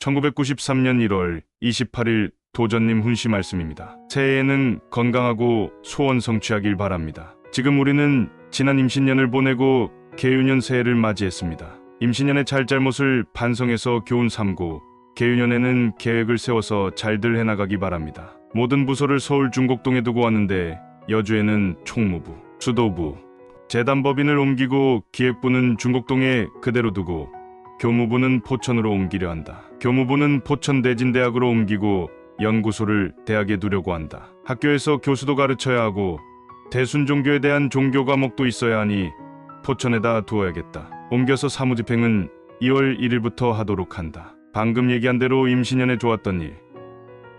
1993년 1월 28일 도전님 훈시 말씀입니다. 새해에는 건강하고 소원 성취하길 바랍니다. 지금 우리는 지난 임신년을 보내고 개유년 새해를 맞이했습니다. 임신년의 잘잘못을 반성해서 교훈 삼고 개유년에는 계획을 세워서 잘들 해나가기 바랍니다. 모든 부서를 서울 중곡동에 두고 왔는데 여주에는 총무부, 수도부, 재단법인을 옮기고 기획부는 중곡동에 그대로 두고 교무부는 포천으로 옮기려 한다. 교무부는 포천 대진대학으로 옮기고 연구소를 대학에 두려고 한다. 학교에서 교수도 가르쳐야 하고 대순종교에 대한 종교 과목도 있어야 하니 포천에다 두어야겠다. 옮겨서 사무집행은 2월 1일부터 하도록 한다. 방금 얘기한 대로 임신년에 좋았던 일,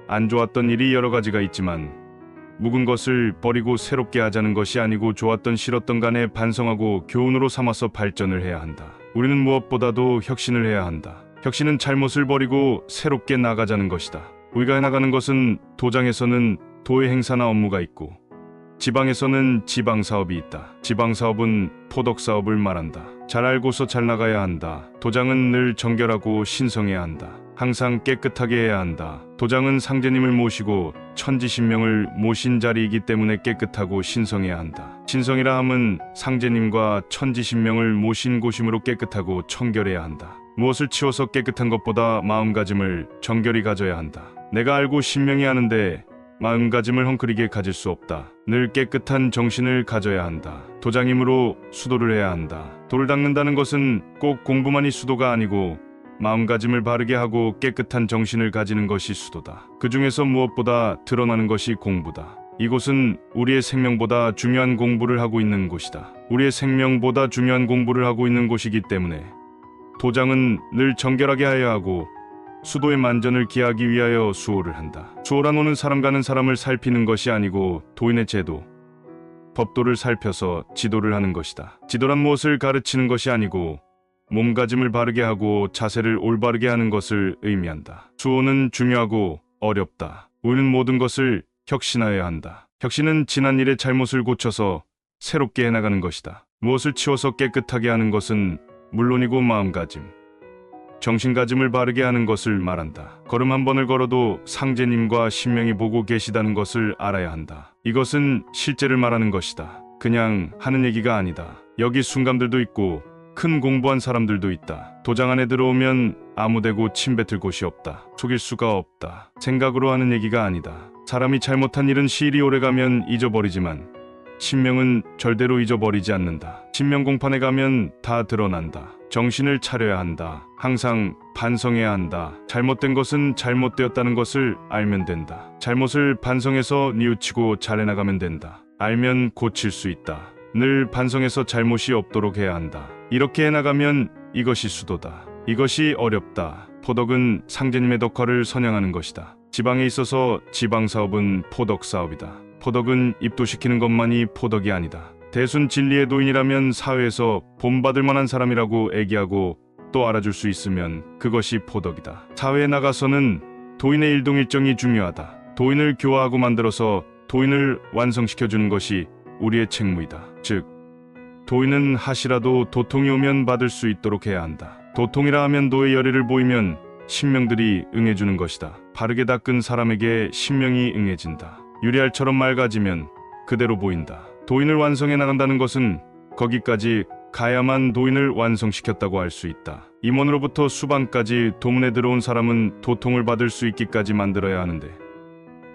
안 좋았던 일이 여러 가지가 있지만 묵은 것을 버리고 새롭게 하자는 것이 아니고 좋았던 싫었던 간에 반성하고 교훈으로 삼아서 발전을 해야 한다. 우리는 무엇보다도 혁신을 해야 한다. 혁신은 잘못을 버리고 새롭게 나가자는 것이다. 우리가 해나가는 것은 도장에서는 도의 행사나 업무가 있고 지방에서는 지방 사업이 있다. 지방 사업은 포덕 사업을 말한다. 잘 알고서 잘 나가야 한다. 도장은 늘 정결하고 신성해야 한다. 항상 깨끗하게 해야 한다. 도장은 상제님을 모시고 천지신명을 모신 자리이기 때문에 깨끗하고 신성해야 한다. 신성이라 함은 상제님과 천지신명을 모신 곳이므로 깨끗하고 청결해야 한다. 무엇을 치워서 깨끗한 것보다 마음가짐을 정결히 가져야 한다. 내가 알고 신명이 하는데 마음가짐을 헝클이게 가질 수 없다. 늘 깨끗한 정신을 가져야 한다. 도장이므로 수도를 해야 한다. 돌을 닦는다는 것은 꼭 공부만이 수도가 아니고 마음가짐을 바르게 하고 깨끗한 정신을 가지는 것이 수도다. 그 중에서 무엇보다 드러나는 것이 공부다. 이곳은 우리의 생명보다 중요한 공부를 하고 있는 곳이다. 우리의 생명보다 중요한 공부를 하고 있는 곳이기 때문에 도장은 늘 정결하게 하여야 하고 수도의 만전을 기하기 위하여 수호를 한다. 수호란 오는 사람 가는 사람을 살피는 것이 아니고 도인의 제도, 법도를 살펴서 지도를 하는 것이다. 지도란 무엇을 가르치는 것이 아니고 몸가짐을 바르게 하고 자세를 올바르게 하는 것을 의미한다. 수호는 중요하고 어렵다. 우리는 모든 것을 혁신하여야 한다. 혁신은 지난 일의 잘못을 고쳐서 새롭게 해나가는 것이다. 무엇을 치워서 깨끗하게 하는 것은 물론이고 마음가짐, 정신가짐을 바르게 하는 것을 말한다. 걸음 한 번을 걸어도 상제님과 신명이 보고 계시다는 것을 알아야 한다. 이것은 실제를 말하는 것이다. 그냥 하는 얘기가 아니다. 여기 순감들도 있고 큰 공부한 사람들도 있다. 도장 안에 들어오면 아무데고 침 뱉을 곳이 없다. 속일 수가 없다. 생각으로 하는 얘기가 아니다. 사람이 잘못한 일은 시일이 오래가면 잊어버리지만 신명은 절대로 잊어버리지 않는다. 신명 공판에 가면 다 드러난다. 정신을 차려야 한다. 항상 반성해야 한다. 잘못된 것은 잘못되었다는 것을 알면 된다. 잘못을 반성해서 뉘우치고 잘해나가면 된다. 알면 고칠 수 있다. 늘 반성해서 잘못이 없도록 해야 한다. 이렇게 해나가면 이것이 수도다. 이것이 어렵다. 포덕은 상제님의 덕화를 선양하는 것이다. 지방에 있어서 지방 사업은 포덕 사업이다. 포덕은 입도시키는 것만이 포덕이 아니다. 대순 진리의 도인이라면 사회에서 본받을 만한 사람이라고 애기하고 또 알아줄 수 있으면 그것이 포덕이다. 사회에 나가서는 도인의 일동일정이 중요하다. 도인을 교화하고 만들어서 도인을 완성시켜주는 것이 우리의 책무이다. 즉, 도인은 하시라도 도통이 오면 받을 수 있도록 해야 한다. 도통이라 하면 도의 열의를 보이면 신명들이 응해주는 것이다. 바르게 닦은 사람에게 신명이 응해진다. 유리알처럼 맑아지면 그대로 보인다. 도인을 완성해 나간다는 것은 거기까지 가야만 도인을 완성시켰다고 할 수 있다. 임원으로부터 수반까지 도문에 들어온 사람은 도통을 받을 수 있기까지 만들어야 하는데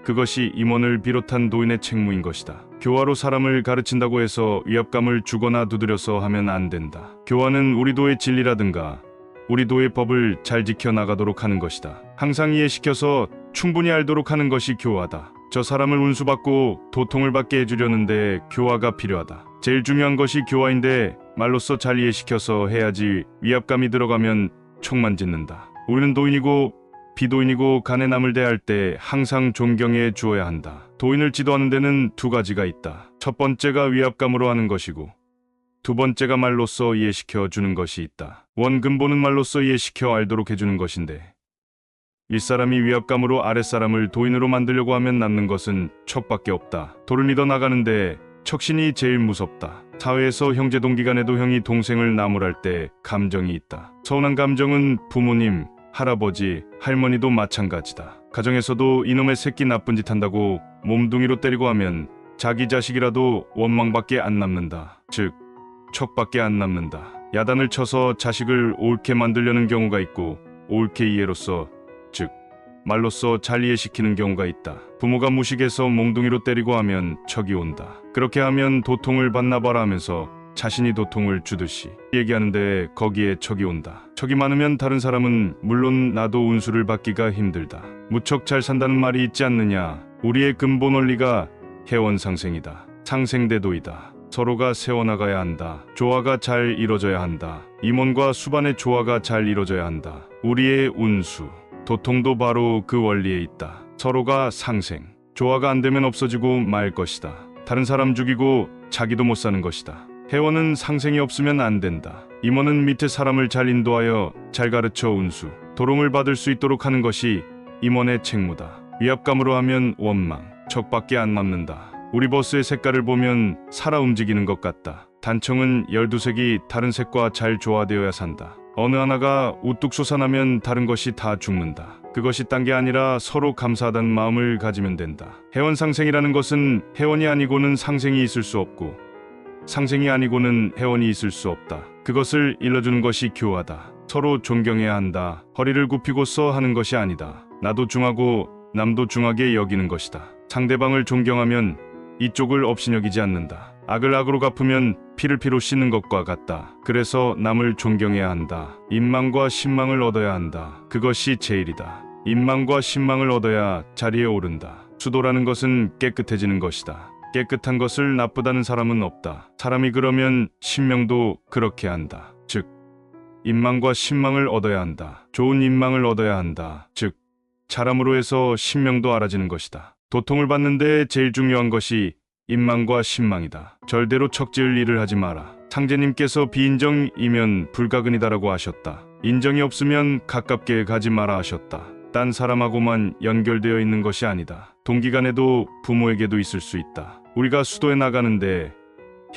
그것이 임원을 비롯한 도인의 책무인 것이다. 교화로 사람을 가르친다고 해서 위압감을 주거나 두드려서 하면 안 된다. 교화는 우리 도의 진리라든가 우리 도의 법을 잘 지켜 나가도록 하는 것이다. 항상 이해시켜서 충분히 알도록 하는 것이 교화다. 저 사람을 운수받고 도통을 받게 해주려는데 교화가 필요하다. 제일 중요한 것이 교화인데 말로써 잘 이해시켜서 해야지 위압감이 들어가면 총만 짓는다. 우리는 도인이고 비도인이고 간에 남을 대할 때 항상 존경해 주어야 한다. 도인을 지도하는 데는 두 가지가 있다. 첫 번째가 위압감으로 하는 것이고 두 번째가 말로써 이해시켜 주는 것이 있다. 원근보는 말로써 이해시켜 알도록 해주는 것인데 윗사람이 위압감으로 아랫사람을 도인으로 만들려고 하면 남는 것은 척밖에 없다. 도를 믿어 나가는데 척신이 제일 무섭다. 사회에서 형제 동기 간에도 형이 동생을 나무랄 때 감정이 있다. 서운한 감정은 부모님, 할아버지, 할머니도 마찬가지다. 가정에서도 이놈의 새끼 나쁜 짓 한다고 몸뚱이로 때리고 하면 자기 자식이라도 원망밖에 안 남는다. 즉, 척밖에 안 남는다. 야단을 쳐서 자식을 옳게 만들려는 경우가 있고 옳게 이해로써 즉 말로써 잘 이해시키는 경우가 있다. 부모가 무식해서 몽둥이로 때리고 하면 척이 온다. 그렇게 하면 도통을 받나 봐라 하면서 자신이 도통을 주듯이 얘기하는데 거기에 척이 온다. 척이 많으면 다른 사람은 물론 나도 운수를 받기가 힘들다. 무척 잘 산다는 말이 있지 않느냐. 우리의 근본 원리가 해원상생이다. 상생대도이다. 서로가 세워나가야 한다. 조화가 잘 이뤄져야 한다. 임원과 수반의 조화가 잘 이뤄져야 한다. 우리의 운수, 도통도 바로 그 원리에 있다. 서로가 상생, 조화가 안 되면 없어지고 말 것이다. 다른 사람 죽이고 자기도 못 사는 것이다. 회원은 상생이 없으면 안 된다. 임원은 밑에 사람을 잘 인도하여 잘 가르쳐 운수, 도롱을 받을 수 있도록 하는 것이 임원의 책무다. 위압감으로 하면 원망, 적밖에 안 남는다. 우리 버스의 색깔을 보면 살아 움직이는 것 같다. 단청은 12색이 다른 색과 잘 조화되어야 산다. 어느 하나가 우뚝 솟아나면 다른 것이 다 죽는다. 그것이 딴 게 아니라 서로 감사하다는 마음을 가지면 된다. 해원상생이라는 것은 해원이 아니고는 상생이 있을 수 없고 상생이 아니고는 해원이 있을 수 없다. 그것을 일러주는 것이 교화다. 서로 존경해야 한다. 허리를 굽히고서 하는 것이 아니다. 나도 중하고 남도 중하게 여기는 것이다. 상대방을 존경하면 이쪽을 업신여기지 않는다. 악을 악으로 갚으면 피를 피로 씻는 것과 같다. 그래서 남을 존경해야 한다. 인망과 신망을 얻어야 한다. 그것이 제일이다. 인망과 신망을 얻어야 자리에 오른다. 수도라는 것은 깨끗해지는 것이다. 깨끗한 것을 나쁘다는 사람은 없다. 사람이 그러면 신명도 그렇게 한다. 즉, 인망과 신망을 얻어야 한다. 좋은 인망을 얻어야 한다. 즉, 사람으로 해서 신명도 알아지는 것이다. 도통을 받는데 제일 중요한 것이 인망과 신망이다. 절대로 척지을 일을 하지 마라. 상제님께서 비인정이면 불가근이다라고 하셨다. 인정이 없으면 가깝게 가지 마라 하셨다. 딴 사람하고만 연결되어 있는 것이 아니다. 동기간에도 부모에게도 있을 수 있다. 우리가 수도에 나가는데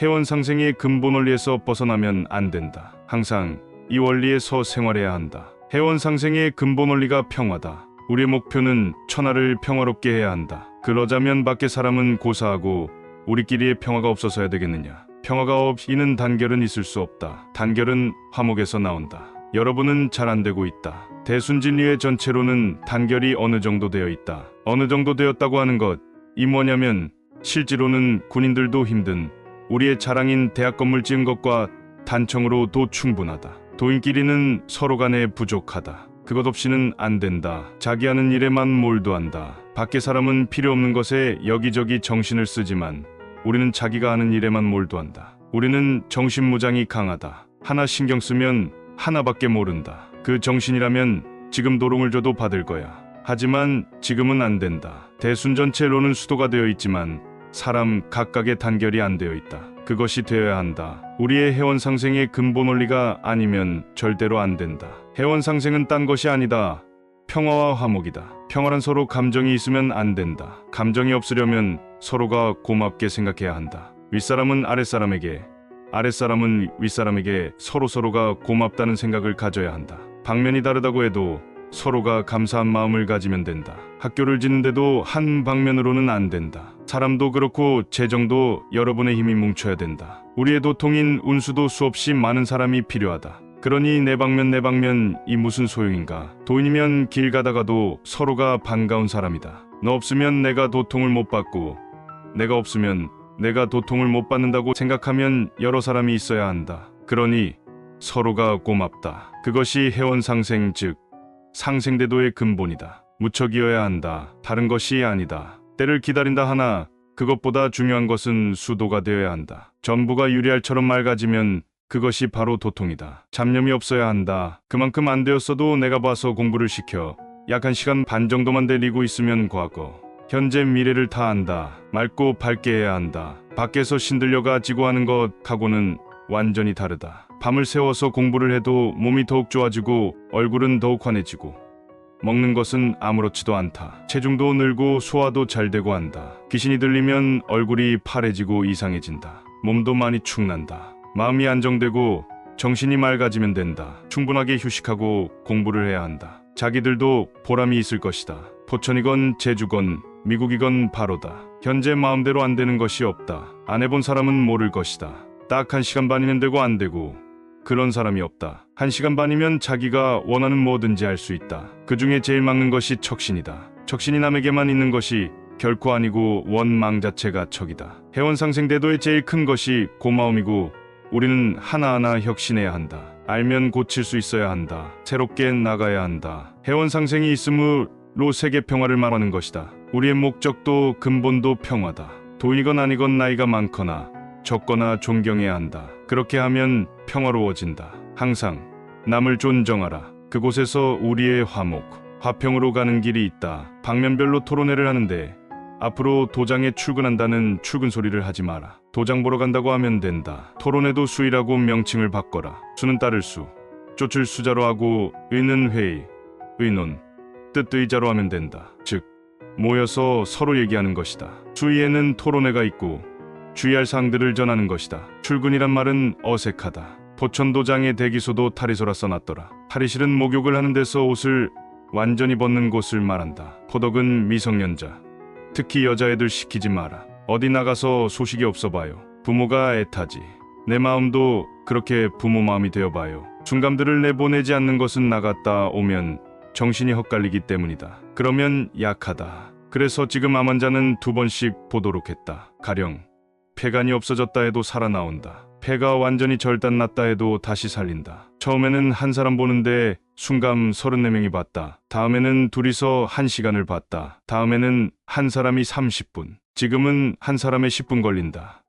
회원 상생의 근본 원리에서 벗어나면 안 된다. 항상 이 원리에서 생활해야 한다. 회원 상생의 근본 원리가 평화다. 우리의 목표는 천하를 평화롭게 해야 한다. 그러자면 밖의 사람은 고사하고 우리끼리의 평화가 없어서야 되겠느냐. 평화가 없이는 단결은 있을 수 없다. 단결은 화목에서 나온다. 여러분은 잘 안 되고 있다. 대순진리의 전체로는 단결이 어느 정도 되어 있다. 어느 정도 되었다고 하는 것, 이 뭐냐면 실제로는 군인들도 힘든 우리의 자랑인 대학 건물 지은 것과 단청으로도 충분하다. 도인끼리는 서로 간에 부족하다. 그것 없이는 안 된다. 자기 하는 일에만 몰두한다. 밖의 사람은 필요 없는 것에 여기저기 정신을 쓰지만 우리는 자기가 하는 일에만 몰두한다. 우리는 정신무장이 강하다. 하나 신경 쓰면 하나밖에 모른다. 그 정신이라면 지금 도롱을 줘도 받을 거야. 하지만 지금은 안 된다. 대순 전체로는 수도가 되어 있지만 사람 각각의 단결이 안 되어 있다. 그것이 되어야 한다. 우리의 회원 상생의 근본 원리가 아니면 절대로 안 된다. 회원 상생은 딴 것이 아니다. 평화와 화목이다. 평화란 서로 감정이 있으면 안 된다. 감정이 없으려면 서로가 고맙게 생각해야 한다. 윗사람은 아랫사람에게, 아랫사람은 윗사람에게 서로서로가 고맙다는 생각을 가져야 한다. 방면이 다르다고 해도 서로가 감사한 마음을 가지면 된다. 학교를 짓는데도 한 방면으로는 안 된다. 사람도 그렇고 재정도 여러분의 힘이 뭉쳐야 된다. 우리의 도통인 운수도 수없이 많은 사람이 필요하다. 그러니 내 방면 내 방면 이 무슨 소용인가? 도인이면 길 가다가도 서로가 반가운 사람이다. 너 없으면 내가 도통을 못 받고 내가 없으면 내가 도통을 못 받는다고 생각하면 여러 사람이 있어야 한다. 그러니 서로가 고맙다. 그것이 회원 상생 즉 상생대도의 근본이다. 무척이어야 한다. 다른 것이 아니다. 때를 기다린다 하나 그것보다 중요한 것은 수도가 되어야 한다. 전부가 유리알처럼 맑아지면 그것이 바로 도통이다. 잡념이 없어야 한다. 그만큼 안 되었어도 내가 봐서 공부를 시켜 약 한 시간 반 정도만 데리고 있으면 과거, 현재 미래를 다 안다. 맑고 밝게 해야 한다. 밖에서 신들려 가 지고 하는 것하고는 완전히 다르다. 밤을 새워서 공부를 해도 몸이 더욱 좋아지고 얼굴은 더욱 환해지고 먹는 것은 아무렇지도 않다. 체중도 늘고 소화도 잘 되고 한다. 귀신이 들리면 얼굴이 파래지고 이상해진다. 몸도 많이 축난다. 마음이 안정되고 정신이 맑아지면 된다. 충분하게 휴식하고 공부를 해야 한다. 자기들도 보람이 있을 것이다. 포천이건 제주건 미국이건 바로다. 현재 마음대로 안 되는 것이 없다. 안 해본 사람은 모를 것이다. 딱 한 시간 반이면 되고 안 되고 그런 사람이 없다. 한 시간 반이면 자기가 원하는 뭐든지 할 수 있다. 그 중에 제일 막는 것이 척신이다. 척신이 남에게만 있는 것이 결코 아니고 원망 자체가 척이다. 회원상생대도의 제일 큰 것이 고마움이고 우리는 하나하나 혁신해야 한다. 알면 고칠 수 있어야 한다. 새롭게 나가야 한다. 회원상생이 있음으로 세계 평화를 말하는 것이다. 우리의 목적도 근본도 평화다. 돈이건 아니건 나이가 많거나 적거나 존경해야 한다. 그렇게 하면 평화로워진다. 항상 남을 존정하라. 그곳에서 우리의 화목, 화평으로 가는 길이 있다. 방면별로 토론회를 하는데 앞으로 도장에 출근한다는 출근 소리를 하지 마라. 도장 보러 간다고 하면 된다. 토론회도 수이라고 명칭을 바꿔라. 수는 따를 수, 쫓을 수자로 하고 의는 회의, 의논, 뜻의자로 하면 된다. 즉 모여서 서로 얘기하는 것이다. 수위에는 토론회가 있고 주의할 사항들을 전하는 것이다. 출근이란 말은 어색하다. 포천도장의 대기소도 탈의소라 써놨더라. 탈의실은 목욕을 하는 데서 옷을 완전히 벗는 곳을 말한다. 포덕은 미성년자, 특히 여자애들 시키지 마라. 어디 나가서 소식이 없어 봐요. 부모가 애타지. 내 마음도 그렇게 부모 마음이 되어 봐요. 중감들을 내보내지 않는 것은 나갔다 오면 정신이 헛갈리기 때문이다. 그러면 약하다. 그래서 지금 암 환자는 두 번씩 보도록 했다. 가령 폐간이 없어졌다 해도 살아나온다. 폐가 완전히 절단 났다 해도 다시 살린다. 처음에는 한 사람 보는데 순감 34명이 봤다. 다음에는 둘이서 한시간을 봤다. 다음에는 한 사람이 30분. 지금은 한 사람에 10분 걸린다.